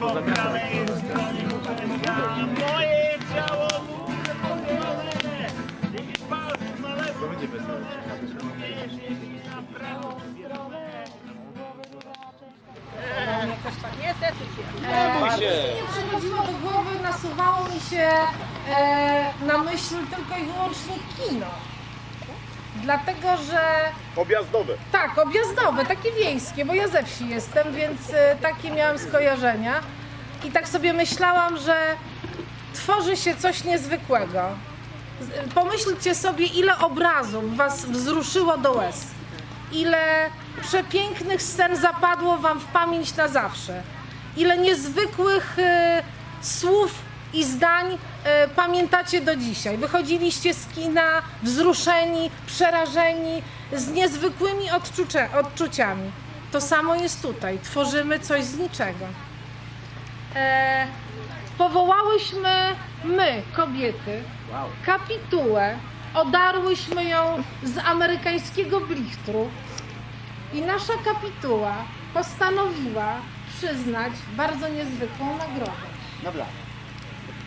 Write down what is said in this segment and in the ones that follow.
po prawej stronie kuchenka. Moje ciało duże podzielone, dzięki palcom na lewo. Jeśli na prawą stronę. Nie przychodziło do głowy, nasuwało mi się e, na myśl tylko i wyłącznie kino. Dlatego, że Objazdowe. tak, objazdowe, takie wiejskie, bo ja ze wsi jestem, więc e, takie miałam skojarzenia. I tak sobie myślałam, że tworzy się coś niezwykłego. Z- Pomyślcie sobie, ile obrazów was wzruszyło do łez. Ile przepięknych scen zapadło wam w pamięć na zawsze. Ile niezwykłych e, słów i zdań e, pamiętacie do dzisiaj. Wychodziliście z kina wzruszeni, przerażeni, z niezwykłymi odczucia, odczuciami. To samo jest tutaj. Tworzymy coś z niczego. E, powołałyśmy my, kobiety, kapitułę, odarłyśmy ją z amerykańskiego blichtru i nasza kapituła postanowiła przyznać bardzo niezwykłą nagrodę. Nobla.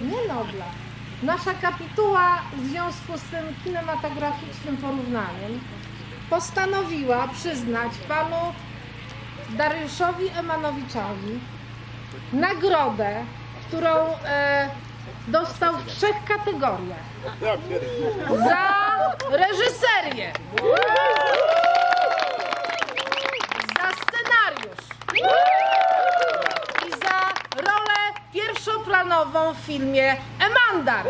Nie Nobla. Nasza kapituła w związku z tym kinematograficznym porównaniem postanowiła przyznać panu Dariuszowi Emanowiczowi nagrodę, którą e, dostał w trzech kategoriach. Za reżyserię, za scenariusz i za rolę w filmie Emandar.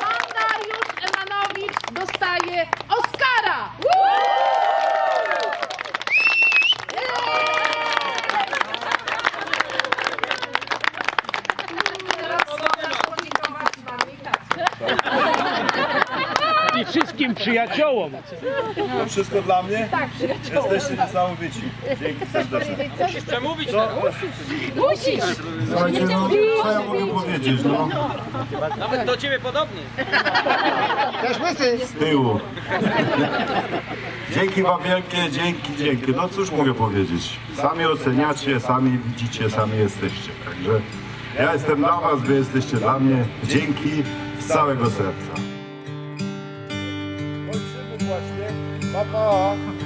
Pan Dariusz Emanowicz dostaje wszystkim przyjaciołom. To wszystko dla mnie? Tak, przyjaciół. Jesteście niesamowici. Dzięki serdecznie. Musisz przemówić teraz. Musisz. Słuchajcie, no co ja mogę powiedzieć, no? Nawet do ciebie podobny. Z tyłu. Dzięki wam wielkie, dzięki, dzięki. No cóż mogę powiedzieć? Sami oceniacie, sami widzicie, sami jesteście. Także ja jestem dla was, wy jesteście dla mnie. Dzięki z całego serca. Papa.